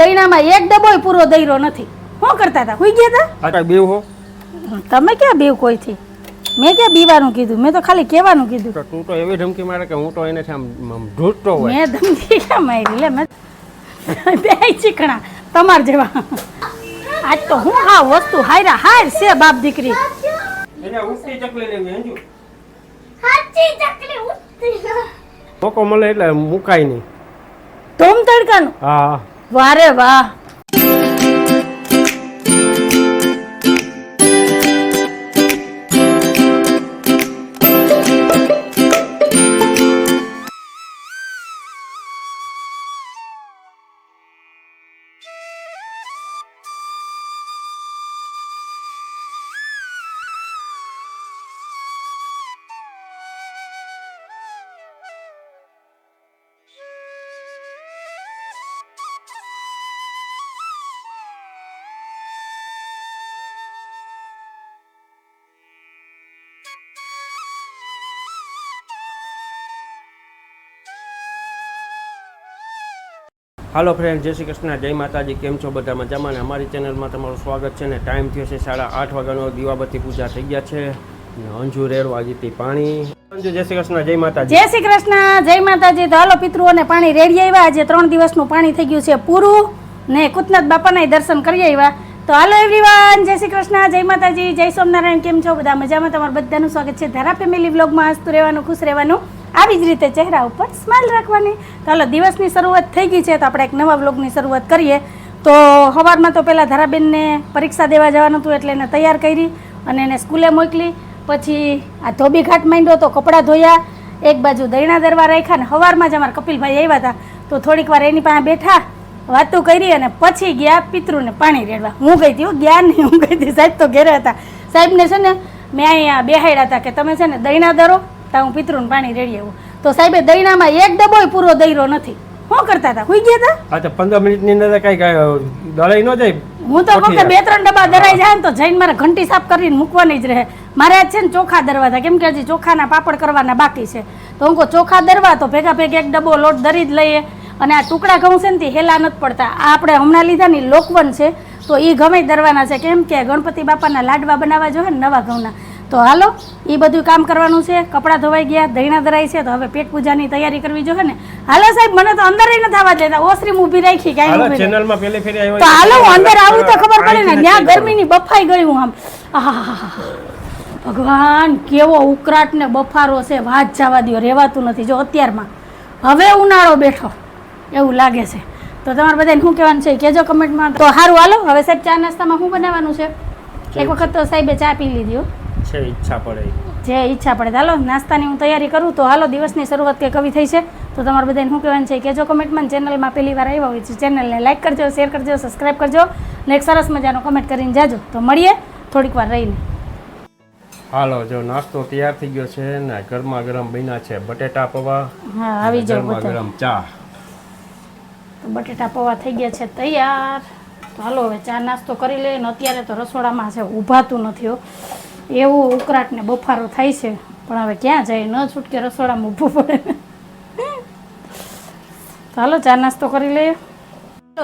દૈણામાં એક ડબોય પૂરો દઈરો નથી. શું કરતા હતા? હુઈ ગયા હતા બેવ હો? તમે ક્યાં બીવ કોઈથી મેં ક્યાં બીવાનું કીધું? મેં તો ખાલી કહેવાનું કીધું. તો તું એવી ધમકી મારે કે હું તો એને આમ આમ ઢૂંઢતો હોય. મેં ધમકી ક્યાં મારી? લે મેં બે ચીકણા તમાર જેવા. આજ તો હું હા વસ્તુ હાયરા હાર છે બાપ દીકરી. એને ઉઠી ચકલી લેવી અંજુ હાચી ચકલી ઉઠી મોકો મળે એટલે મુકાય નહીં. ધોમ તડકાનું? હા. વારે વાહ. હાલો ફ્રેન્ડ જય શ્રી કૃષ્ણ, જય માતાજી, કેમ છો બધા મજામાં? ને અમારી ચેનલમાં તમારું સ્વાગત છે ને ટાઈમ થયો છે સાડા આઠ વાગ્યાનો, દીવાબત્તી પૂજા થઈ ગયા છે. ને અંજુ રેડવા જીતી પાણી. જય શ્રી કૃષ્ણ, જય માતાજી. જય શ્રી કૃષ્ણ, જય માતાજી. તો હાલો પિતૃઓને પાણી રેડી આવ્યા. આજે ત્રણ દિવસનું પાણી થઈ ગયું છે પૂરું. ને કુતનાથ બાપાના દર્શન કરી આવ્યા. તો હાલો એવરીવન જય શ્રી કૃષ્ણ, જય માતાજી, જય સોમનારાયણ. કેમ છો બધા મજામાં? તમારું બધાનું સ્વાગત છે. ધારા ફેમિલી વ્લોગમાં હસતું રહેવાનું, ખુશ રહેવાનું. આવી જ રીતે ચહેરા ઉપર સ્માઇલ રાખવાની. હાલો, દિવસની શરૂઆત થઈ ગઈ છે, તો આપણે એક નવા બ્લોગની શરૂઆત કરીએ. તો સવારમાં તો પહેલાં ધારાબેનને પરીક્ષા દેવા જવાનું હતું એટલે એને તૈયાર કરી અને એને સ્કૂલે મોકલી. પછી આ ધોબી ઘાટ માંડ્યો તો કપડાં ધોયા, એક બાજુ દૈણા દરવા રાખ્યા ને સવારમાં જ અમારા કપિલભાઈ આવ્યા હતા. તો થોડીક વાર એની પાસે બેઠા, વાતો કરી અને પછી ગયા પિતૃને પાણી રેડવા. હું ગઈ હતી ગયા નહીં, હું ગઈ હતી. સાહેબ તો ઘેરે હતા. સાહેબને છે ને, મેં અહીંયા બેહાડ્યા હતા કે તમે છે ને દૈણા દરો તો હું પિતૃનું પાણી રેડી આવું. તો સાહેબે દહીણામાં એક ડબ્બોય પૂરો દૈરો નથી. શું કરતા હતા હુઈ ગયા હતા હા તો પંદર મિનિટની અંદર કઈ કઈ દળાઈ ન જાય. હું તો કહું કે બે ત્રણ ડબ્બા દરાઈ જાય ને તો જઈને મારે ઘંટી સાફ કરીને મૂકવાની જ રહે. મારે આજ છે ને ચોખા દરવા હતા કેમ કે હજી ચોખાના પાપડ કરવાના બાકી છે. તો હું કહું ચોખા દરવા તો ભેગા ભેગા એક ડબ્બો લોટ દરી જ લઈએ. અને આ ટુકડા ઘઉં છે ને તે હેલા નથી પડતા. આ આપણે હમણાં લીધા ની લોકવન છે. તો એ ગમે દરવાના છે. કેમ કે ગણપતિ બાપાના લાડવા બનાવવા જોઈએ ને નવા ઘઉંના. તો હાલો એ બધું કામ કરવાનું છે કપડાં ધોવાઈ ગયા દહીણા ધરાય છે તો હવે પેટ પૂજાની તૈયારી કરવી જોઈએ ને. હાલો સાહેબ મને તો અંદર નથી થવા દેતા ઓસરી ઊભી રાખી કાંઈ ઊભી ચેનલમાં પેલી ફેરી તો હાલો હું અંદર આવું તો ખબર પડે ને ત્યાં ગરમીની બફાઈ ગયું આમ. આહાહાહા. ભગવાન કેવો ઉકરાટ ને બફારો છે વાત જવા દો રહેવાતું નથી. જો અત્યારમાં હવે ઉનાળો બેઠો એવું લાગે છે. તો તમારે બધાને શું કહેવાનું છે કેજો કહેજો કમેન્ટમાં. તો સારું હાલો હવે સાહેબ ચા નાસ્તામાં શું બનાવવાનું છે? એક વખત તો સાહેબે ચા પી લીધી હો. છે ઈચ્છા પડે. જે ઈચ્છા પડે. હાલો નાસ્તાની હું તૈયારી કરું. તો હાલો દિવસની શરૂઆત કે કવિ થઈ છે. તો તમારે બધાને શું કહેવાનું છે કે જો કમેન્ટમાં. ચેનલમાં પહેલી વાર આવ્યા હોય છે ચેનલને લાઈક કરજો શેર કરજો સબસ્ક્રાઈબ કરજો. ને એક સરસ મજાનો કમેન્ટ કરીને જાજો. તો મળીએ થોડીક વાર રહીને. હાલો જો નાસ્તો તૈયાર થઈ ગયો છે ને ગરમા ગરમ બન્યા છે. બટેટા પૌવા હા આવી જાવ ગરમા ગરમ ચા. તો બટેટા પૌવા થઈ ગયા છે તૈયાર. તો હાલો હવે ચા નાસ્તો કરી લઈએ. ને અત્યારે તો રસોડામાં છે ઊભાતું નથી હો. એવું ઉકળાટ ને બફારો થાય છે. પણ હવે ક્યાં જાય? ન છૂટકે રસોડામાં ઊભું પડે. ચાલો ચા નાસ્તો કરી લઈએ.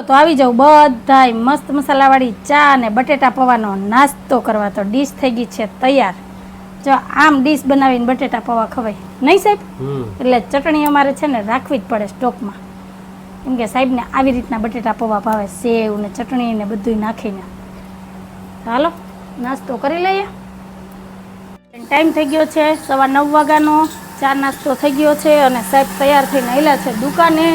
તો આવી જાવ બધાય મસ્ત મસાલાવાળી ચા અને બટેટા પૌવાનો નાસ્તો કરવા. તો ડીશ થઈ ગઈ છે તૈયાર. જો આમ ડીશ બનાવીને બટેટા પૌવા ખવાય. નહીં સાહેબ? એટલે ચટણી અમારે છે ને રાખવી જ પડે સ્ટોકમાં. કેમ કે સાહેબને આવી રીતના બટેટા પૌવા ભાવે. સેવ ને ચટણી ને બધું નાખીને. ચાલો નાસ્તો કરી લઈએ. ટાઈમ થઈ ગયો છે સવા નવ વાગ્યાનો. ચા નાસ્તો થઈ ગયો છે અને સાહેબ તૈયાર થઈને આવેલા છે દુકાને.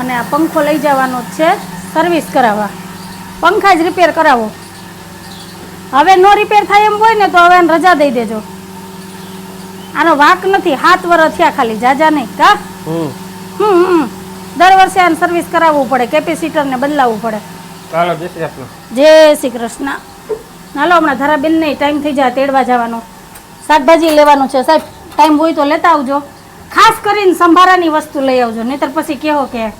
અને આ પંખો લઈ જવાનો જ છે સર્વિસ કરાવવા. પંખા જ રિપેર કરાવો. હવે નો રિપેર થાય એમ હોય ને તો હવે રજા દઈ દેજો. આનો વાંક નથી હાથ વર થયા ખાલી જાજા નહીં કા? હમ. દર વર્ષે આને સર્વિસ કરાવવું પડે કેપેસિટર ને બદલાવવું પડે. ચાલો જય શ્રી કૃષ્ણ. જય શ્રી કૃષ્ણ. હાલો હમણાં ધારાબેન નહીં ટાઈમ થઈ જાય તેડવા જવાનો. શાકભાજી લેવાનું છે. સાહેબ ટાઈમ હોય તો લેતા આવજો. ખાસ કરીને સંભારાની વસ્તુ લઈ આવજો. નહીતર પછી કહો કે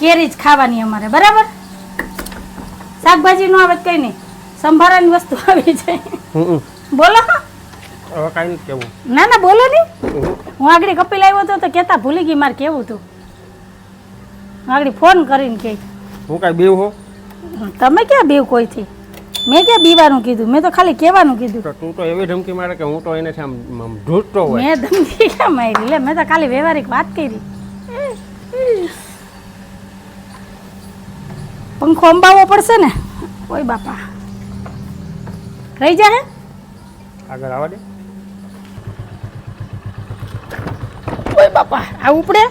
કેરી જ ખાવાની અમારે. બરાબર? શાકભાજી નો આવે કઈ નહીં. સંભારાની વસ્તુ આવી જાય. બોલો. હવે કાંઈ નથી કેવું ના ના બોલો નહીં. હું આગળ કપિલ આવ્યો હતો તો કહેતા ભૂલી ગઈ મારે કેવું હતું. આગળ ફોન કરીને કે હું કાંઈ બેવ હો? તમે ક્યાં બીવ કોઈથી? મેં ક્યાં બીવાનું કીધું? મેં તો ખાલી કહેવાનું કીધું. તો તું તો એવી ધમકી મારે કે હું તો એને આમ આમ ઢૂંઢતો હોય. મેં ધમકી ક્યાં મારી? લે મેં તો ખાલી વ્યવહારિક વાત કરી. પંખો અંબાવવો પડશે ને? ઓય બાપા. રહી હે. આગળ આવવા દે. ઓય બાપા આ ઉપડે?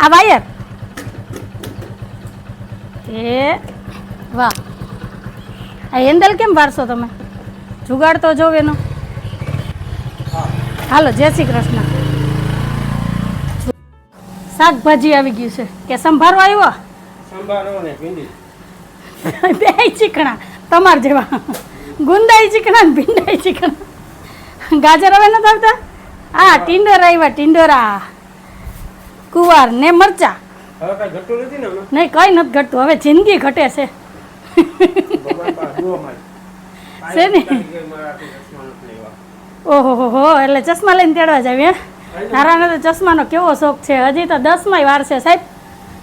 આ વાયર. એ વાહ. આ હેન્ડલ કેમ વારશો તમે? જુગાડ તો જોવ એનો. હાલો જય શ્રી કૃષ્ણ. શાકભાજી આવી ગયું છે. કે સંભારો આવ્યો? સંભારો ને ભીંડી. બે ચીકણા તમાર જેવા. ગુંદાઈ ચીકણા ને ભીંડાઈ ચીકણા. ગાજર હવે નથી આવતા? હા ટિંડોરા આવ્યા ટિંડોરા. કુવાર ને મરચા. નહીં કઈ નથી ઘટતું. હવે જિંદગી ઘટે છે. ને? ઓહો હો એટલે ચશ્મા લઈને તેડવા જાવી હે? તારાને તો ચશ્માનો કેવો શોખ છે? હજી તો દસમાંય વાર છે સાહેબ.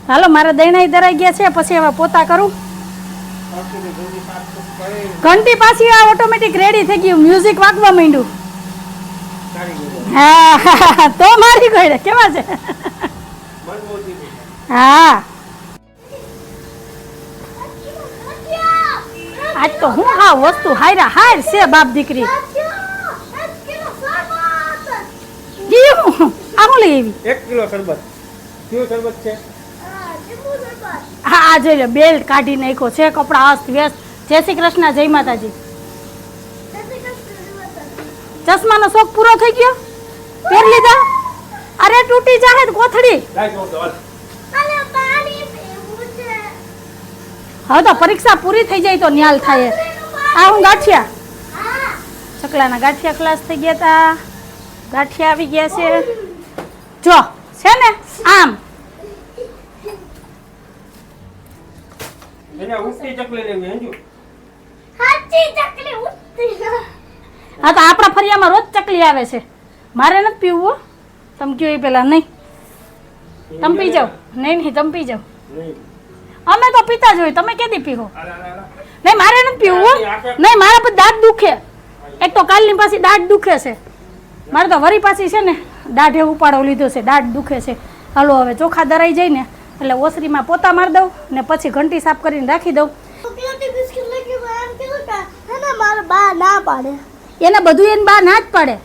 હાલો મારે દૈણાઈ દરાઈ ગયા છે પછી હવે પોતા કરું. ઘંટી પાછી આ ઓટોમેટિક રેડી થઈ ગયું. મ્યુઝિક વાગવા માંડ્યું. હા તો મારી ગઈ કેવા છે. હા. આજ તો હું હા વસ્તુ હાયરા હાયર છે બાપ દીકરી. આ હું લઈ આવી? એક કિલો શરબત. કયું શરબત છે? હા આ જોઈ લે બેલ્ટ કાઢી નાખ્યો છે કપડા અસ્ત વ્યસ્ત. જય શ્રી કૃષ્ણ જય માતાજી. ચશ્માનો શોખ પૂરો થઈ ગયો? પહેર લીધા? અરે તૂટી જાહે કોથળી લાઈ દઉં તો હાલ. હવે તો પરીક્ષા પૂરી થઈ જાય તો ન્યાલ થાય. આ હું ગાંઠિયા. ચકલાના ગાંઠિયા ક્લાસ થઈ ગયા તા. ગાંઠિયા આવી ગયા છે. જો છે ને? આમ. એને ઉઠતી ચકલી લેવી અંજુ હા તો આપણા ફરિયામાં રોજ ચકલી આવે છે. મારે નથી પીવું. તમે કયો એ પેલા નહીં. તમે પી જાઓ. નહીં નહીં તમે પી જાઓ. નહીં. અમે તો પીતા જ હોય. તમે કેદી પીવો. નહીં મારે નથી પીવું હો. નહીં મારા પર દાંત દુખે. એક તો કાલની પાછી દાંત દુખે છે. મારે તો વરી પાછી છે ને દાઢે ઉપાડો લીધો છે દાંત દુખે છે. હાલો હવે ચોખા દરાઈ જાય ને એટલે ઓસરીમાં પોતા મારી દઉં ને પછી ઘંટી સાફ કરીને રાખી દઉં. મારો બા ના પાડે. એને બધું એને બા ના જ પાડે.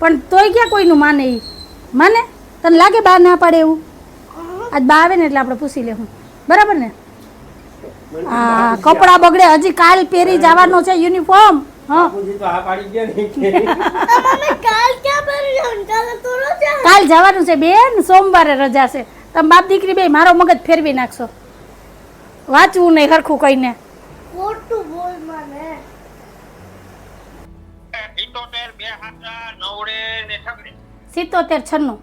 પણ તોય ક્યાં કોઈનું માને એ માને? તને લાગે બા ના પાડે એવું? આજ બા આવે ને એટલે આપણે પૂછી લેવું. બરાબર ને? આ કપડાં બગડે હજી કાલ પહેરી જવાનો છે યુનિફોર્મ હા. બાપુજી તો આ પાડી ગયા ને કે. મમ્મી કાલ ક્યાં ભરી જાઉં કાલે તો રજા. કાલ જવાનું છે બેન સોમવારે રજા છે. તમે બાપ દીકરી બે મારો મગજ ફેરવી નાખશો. વાંચવું નહીં હરખું કહીને. ખોટું બોલ મને ઇઠોતેર બે હાથા નવડે ને સિત્તોતેર છન્નું.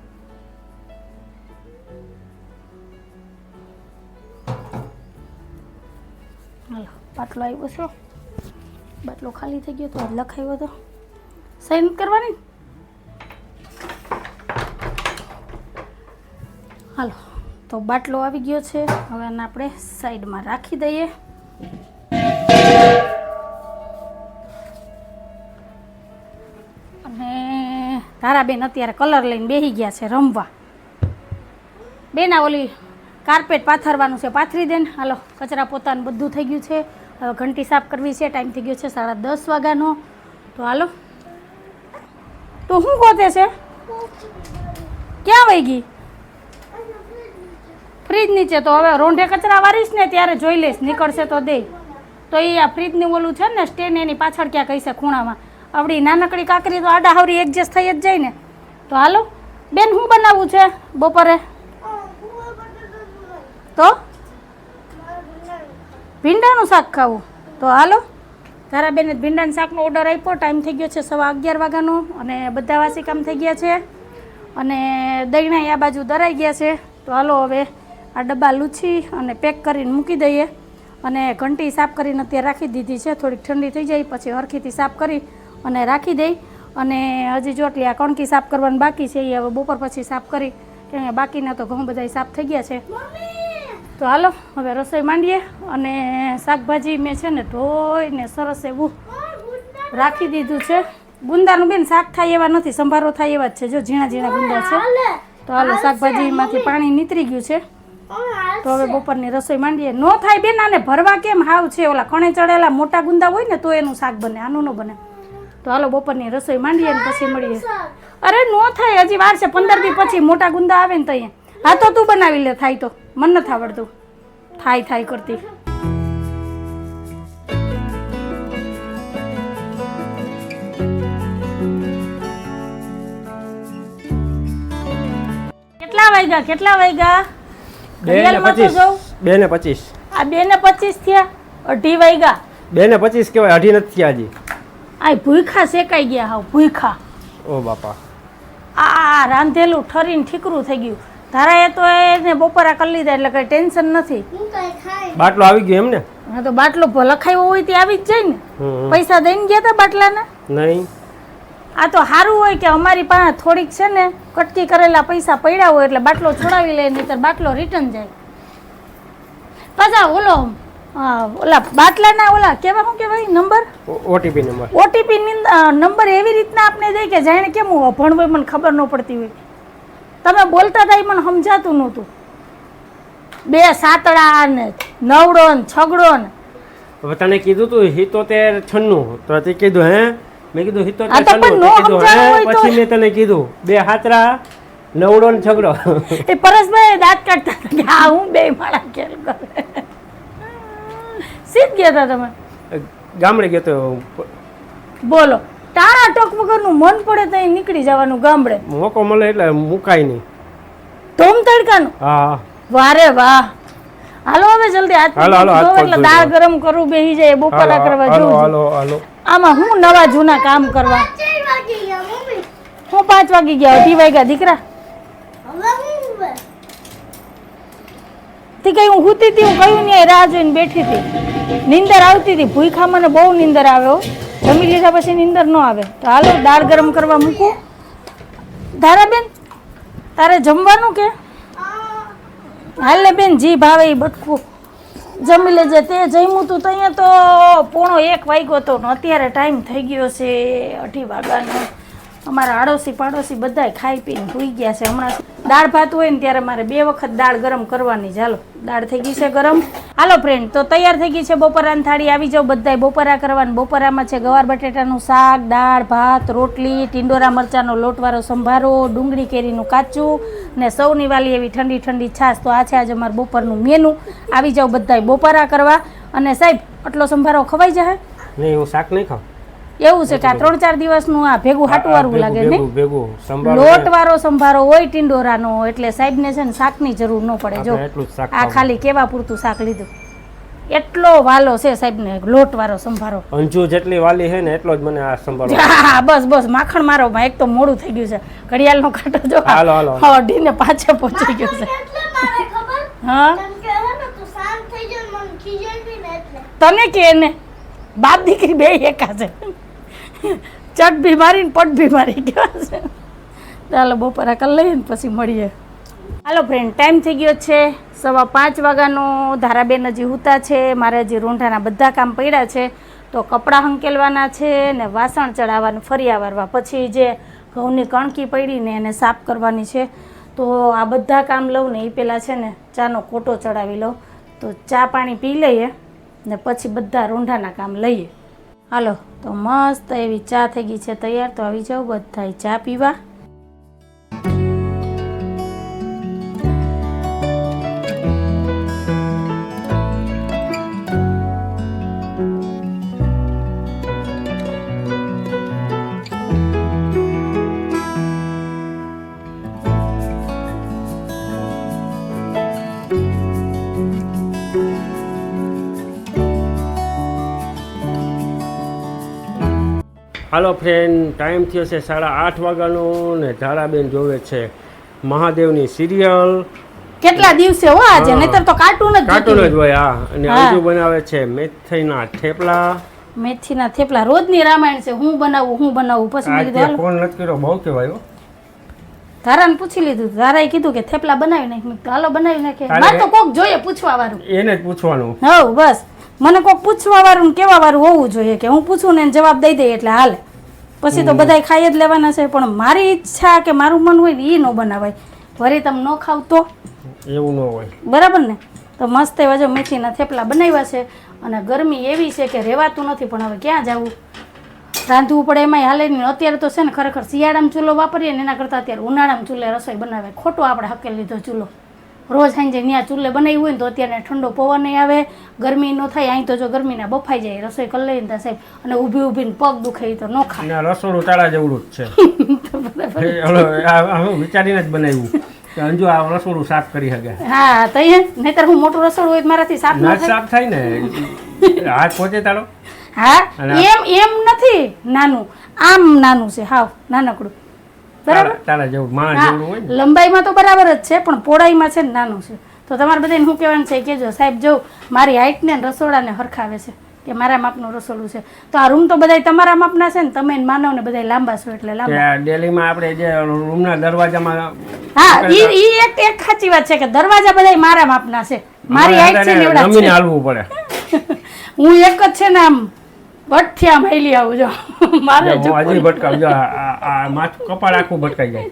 હાલો, બાટલો આવ્યો છો. બાટલો ખાલી થઈ ગયો તો લખાયો હતો સહી નથી કરવાની? હાલો, તો બાટલો આવી ગયો છે. હવે આને આપણે સાઈડમાં રાખી દઈએ. અને તારાબેન અત્યારે કલર લઈને બેસી ગયા છે રમવા. બેન ઓલી કાર્પેટ પાથરવાનું છે, પાથરી દેન. હાલો, કચરા પોતાનું બધું થઈ ગયું છે. હવે ઘંટી સાફ કરવી છે, ટાઈમ થઈ ગયો છે સાડા દસ વાગ્યાનો. તો હાલો. તો શું ગોતે છે? ક્યાં વહી ગઈ? ફ્રીજ નીચે. તો હવે રોંઢે કચરા વારીશ ને ત્યારે જોઈ લઈશ, નીકળશે તો દે. તો એ આ ફ્રીજનું ઓલું છે ને, સ્ટેન એની પાછળ ક્યાં કહીશે ખૂણામાં. આવડી નાનકડી કાકરી તો આડા હાવરી એડજસ્ટ થઈ જ જાય ને. તો હાલો. બેન શું બનાવવું છે? બપોરે? તો? ભીંડાનું શાક ખાવું. તો હાલો. તારા બેને ભીંડાનું શાકનો ઓર્ડર આપ્યો. ટાઈમ થઈ ગયો છે સવા અગિયાર વાગ્યાનો અને બધા વાસી કામ થઈ ગયા છે. અને દહીણા આ બાજુ દરાઈ ગયા છે. તો હાલો હવે આ ડબ્બા લૂછી અને પેક કરીને મૂકી દઈએ. અને ઘંટી સાફ કરીને અત્યારે રાખી દીધી છે. થોડીક ઠંડી થઈ જાય, પછી હરખીથી સાફ કરી અને રાખી દઈ. અને હજી જોટલી આ કણકી સાફ કરવાની બાકી છે, એ હવે બપોર પછી સાફ કરી. કેમ બાકીના તો ઘઉં બધા સાફ થઈ ગયા છે. તો હાલો હવે રસોઈ માંડીએ અને શાકભાજી મેં છે ને ધોઈને સરસ એવું રાખી દીધું છે. ગુંદાનું બેન શાક થાય એવા નથી સંભારો થાય એવા જ છે. જો ઝીણા ઝીણા ગુંદા છે. તો હાલો શાકભાજીમાંથી પાણી નીતરી ગયું છે. તો હવે બપોરની રસોઈ માંડીએ. નો થાય બેન આને ભરવા કેમ હાવ છે? ઓલા કણે ચડેલા મોટા ગુંદા હોય ને તો એનું શાક બને આનું ન બને. તો હાલો બપોરની રસોઈ માંડીએ ને પછી મળીએ. અરે નો થાય હજી વાર છે. પંદર દી પછી મોટા ગુંદા આવે ને તો અહીંયા. હા તો તું બનાવી લે થાય તો. મને નથી આવડતું. થાય થાય કરતી. કેટલા વાગ્યા કેટલા વાગ્યા? બે ને ઘડિયાળમાં તો પચીસ. જોઉં. બે ને પચીસ. આ બે ને પચીસ થયા? અઢી વાગ્યા? બે ને પચીસ કહેવાય અઢી નથી થયા હજી. આ ભૂખા શેકાઈ ગયા હાવ ભૂખા. ઓ બાપા. આ રાંધેલું ઠરીને ઠીકરું થઈ ગયું. ધારાએ તો એને બપોરા કરી લીધા એટલે કઈ ટેન્શન નથી. હું કઈ ખાઈ બાટલો આવી ગયો એમ ને હા તો બાટલો લખાયો હોય તે આવી જ જાય ને. પૈસા દઈને ગયા હતા બાટલાના? નહીં. આ તો સારું હોય કે અમારી પાસે થોડીક છે ને કટકી કરેલા પૈસા પડ્યા હોય એટલે બાટલો છોડાવી લે નહીં બાટલો રિટર્ન જાય. પાછા ઓલો હા, ઓલા બાટલાના ઓલા કેવા શું કહેવાય number? OTP number. OTP number એવી રીતના આપને દે કે જાણે કેમ હું અભણ હોય મને ખબર ન પડતી હોય. તમે બોલતા હતા એ મને સમજાતું નહોતું. બે સાતડા ને નવડો ને છગડો ને. હવે તને કીધું તું હિતોતેર છન્નું. તો તે કીધું હે? મેં કીધું હિતોતેર છન્નું. કીધું હે? પછી મેં તને કીધું બે હાતરા નવડો ને છગડો. એ પરેશભાઈ દાંત કાઢતા કે હા હું બે માળા ખેલ કરે. સીધ ગયા હતા તમે? ગામડે ગયો તો બોલો. ટાણા ટોક વગરનું મન પડે તો અહીં નીકળી જવાનું ગામડે. મોકો મળે એટલે મુકાય નહીં. તોમ તડકાનું? હા. વારે વાહ. હાલો હવે જલ્દી હાથ હાલો, હાલો, હાથ એટલે દાળ ગરમ કરું બેહી જાય બપોરા કરવા જવું હાલો હાલો. આમાં હું નવા જૂના કામ કરવા? હું પાંચ વાગી ગયા અઢી વાગ્યા દીકરા. તે કઈ હું હુતી હતી હું કયું નહીં રાહ જોઈને બેઠી હતી નિંદર આવતી હતી ભૂખામાં બહુ નિંદર આવે હો. જમી લીધા પછી નીંદર ન આવે. તો હાલો, દાળ ગરમ કરવા મૂકું. ધારાબેન, તારે જમવાનું કે? હાલે બેન, જી ભાવે એ બટકું. જમી લેજે, તે જમ્યું તું તો અહીંયા તો પોણો એક વાગ્યો હતો અત્યારે ટાઈમ થઈ ગયો છે અઢી વાગ્યાનો. અમારા આડોશી પાડોશી બધાય ખાઈ પીને ભૂઈ ગયા છે હમણાં. દાળ ભાત હોય ને ત્યારે મારે બે વખત દાળ ગરમ કરવાની ચાલો દાળ થઈ ગઈ છે ગરમ. હાલો ફ્રેન્ડ તો તૈયાર થઈ ગઈ છે બપોરાની થાળી. આવી જાઓ બધાય. બપોરા કરવાનું. બપોરામાં છે ગવાર બટેટાનું શાક, દાળ, ભાત, રોટલી, ટીંડોરા મરચાંનો લોટવાળો સંભારો, ડુંગળી કેરીનું કાચું ને સૌની વાલી એવી ઠંડી ઠંડી છાશ. તો આ છે આજે અમારું બપોરનું મેનુ આવી જાવ બધાય બપોરા કરવા. અને સાહેબ, આટલો સંભારો ખવાઈ જાય નહીં હું શાક નહીં ખાઉં એવું છે કે આ ત્રણ ચાર દિવસનું આ ભેગું હાટવારું લાગે નહીં? ભેગું. ભેગું સંભાળો લોટ વાળો સંભારો હોય ટીંડોરાનો એટલે સાહેબને છે ને શાકની જરૂર ન પડે. જો શાક આ ખાલી કેવા પૂરતું શાક લીધું? એટલો વાલો છે સાહેબને લોટ વાળો સંભારો. અંજુ જેટલી વાલી છે ને એટલો જ મને આ સંભારો. હા, બસ બસ માખણ મારો માં એક તો મોડું થઈ ગયું છે. ઘડિયાળનો કાંટો જો હાલો, હાલો. અઢીને પાછે પહોંચી ગયો છે. એટલે મારે ખબર? હા? તને કે ને ને ને બાપ દીકરી બે એકા છે. ચટ બીમારી ને પટ બીમારી કહેવાય છે. ચાલો બપોરા કરી લઈએ ને પછી મળીએ. હાલો ફ્રેન્ડ ટાઈમ થઈ ગયો છે. સવા પાંચ વાગ્યાનો. ધારાબેન હજી હુતા છે. મારે હજી રૂંઢાના બધા કામ પડ્યા છે. તો કપડાં હંકેલવાના છે ને વાસણ ચડાવવાનું ફરી વારવા પછી જે ઘઉંની કણકી પડીને એને સાફ કરવાની છે. તો આ બધા કામ લઉં ને એ પહેલાં છે ને ચાનો કોટો ચડાવી લઉં. તો ચા પાણી પી લઈએ ને પછી બધા રૂંઢાના કામ લઈએ. હાલો, તો મસ્ત એવી ચા થઈ ગઈ છે તૈયાર, તો આવી જાઓ બધાય ચા પીવા. હાલો ફ્રેન્ડ ટાઈમ થયો છે સાડા આઠ વાગ્યાનો ને ધારાબેન જોવે છે મહાદેવની સિરિયલ. કેટલા દિવસે હો આજે. નહીતર તો કાર્ટૂન જ કાર્ટૂન જ હોય હા અને આજુ બનાવે છે મેથીના થેપલા. મેથીના થેપલા. રોજની રામાયણ છે. હું બનાવું હું બનાવું? પછી મેં કીધું ફોન નથી કર્યો. બહુ કહેવાય ધારાને પૂછી લીધું. ધારાએ કીધું કે થેપલા બનાવી નાખ. હાલો બનાવી નાખે. મારે તો કોક જોઈએ પૂછવા વાળું. એને જ પૂછવાનું. હવ બસ. મને કોક પૂછવા વાળું કેવા વાળું હોવું જોઈએ કે હું પૂછું ને જવાબ દઈ દઈએ એટલે હાલે. પછી તો બધાય ખાઈ જ લેવાના છે પણ મારી ઈચ્છા કે મારું મન હોય ને એ ન બનાવાય. વરી તમે ન ખાવ તો. એવું ન હોય. બરાબર ને? તો મસ્ત એવા જો મેથીના થેપલા બનાવ્યા છે અને ગરમી એવી છે કે રહેવાતું નથી પણ હવે ક્યાં જવું? રાંધવું પડે એમાંય હાલે નહીં. અત્યારે તો છે ને ખરેખર શિયાળામાં ચૂલો વાપરીએ ને એના કરતાં અત્યારે ઉનાળામાં ચૂલે રસોઈ બનાવે. ખોટો આપણે હકેલ લીધો ચૂલો. રોજ સાંજે ત્યાં ચૂલે બનાવી હોય ને તો અત્યારે ઠંડો પવન નહીં આવે ગરમી ન થાય અહીં તો જો ગરમીના બફાઈ જાય રસોઈ કરી લઈને ત્યાં સાહેબ અને ઊભી ઊભીને પગ દુખે તો ન ખાય રસોડું તાળા જેવડું જ છે. વિચારીને જ બનાવ્યું અંજુ આ રસોડું સાફ કરી શકે. હા તો એ નહીતર હું મોટું રસોડું હોય મારાથી સાફ ન ના સાફ થાય ને. હાથ પહોંચે તારો હા એમ એમ નથી નાનું આમ નાનું છે હાવ નાનકડું. લંબાઈમાં તો બરાબર જ છે પણ પોળાઈમાં છે ને નાનું છે. તો તમારે બધાને શું કહેવાનું છે કેજો સાહેબ જો મારી હાઈટ ને રસોડાને હરખાવે છે કે મારા માપનું રસોડું છે. તો આ રૂમ તો બધાય તમારા માપના છે ને તમે માનવ ને બધા લાંબા છો એટલે લાંબા. આપણે જે રૂમના દરવાજામાં હા ઈ ઈ એક એક સાચી વાત છે કે દરવાજા બધા મારા માપના છે. મારી હાઈટ છે ને એવડા જ છે. પડે. હું એક જ છે ને આમ ભઠ્ઠી આમ હેલી આવું જો. મારે જો હજી ભટકાવ જો આ- માથું કપાળ આખું ભટકાઈ જાય.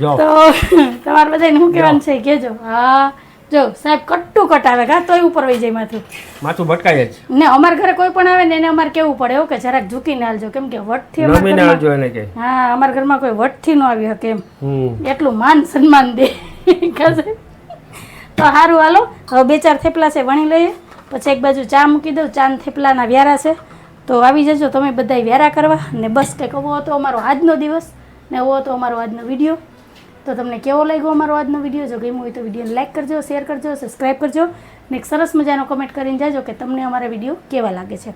જો. તો તમારે બધાને હું કહેવાનું છે? કેજો હા. જો સાહેબ કટ્ટું કટાવે કા તોય ઉપર વહી જાય માથું. માથું ભટકાય જ. ને અમારા ઘરે કોઈ પણ આવે ને એને અમારે કેવું પડે એવું કે જરાક ઝૂકીને હાલજો. કેમ કે વટથી નમીને હાલજો એને કે. હા અમારા ઘરમાં કોઈ વટથી ન આવી શકે એમ. એટલું માન સન્માન દે. કાસે તો સારું હાલો. હવે બે ચાર થેપલા છે વણી લઈએ. પછી એક બાજુ ચા મૂકી દઉં. ચા થેપલાના વ્યારા છે. તો આવી જજો, તમે બધાય વેરા કરવા. ને બસ કંઈક એવો હતો અમારો આજનો દિવસ, ને એવો હતો અમારો આજનો વીડિયો. તો તમને કેવો લાગ્યો અમારો આજનો વીડિયો? જો ગમ્યો હોય તો વિડીયોને લાઈક કરજો શેર કરજો સબસ્ક્રાઈબ કરજો. ને એક સરસ મજાનો કમેન્ટ કરીને જાજો કે તમને અમારા વીડિયો કેવા લાગે છે.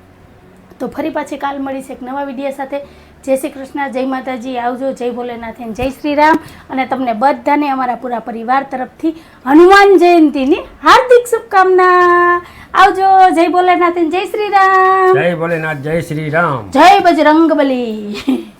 તો ફરી પાછી કાલ મળીશ એક નવા વીડિયો સાથે. જય શ્રી કૃષ્ણ જય માતાજી આવજો જય ભોલેનાથ જય શ્રી રામ અને તમને બધાને અમારા પૂરા પરિવાર તરફથી હનુમાન જયંતીની હાર્દિક શુભકામના. આવજો જય ભોલેનાથ જય શ્રી રામ જય ભોલેનાથ જય શ્રી રામ જય બજરંગ બલી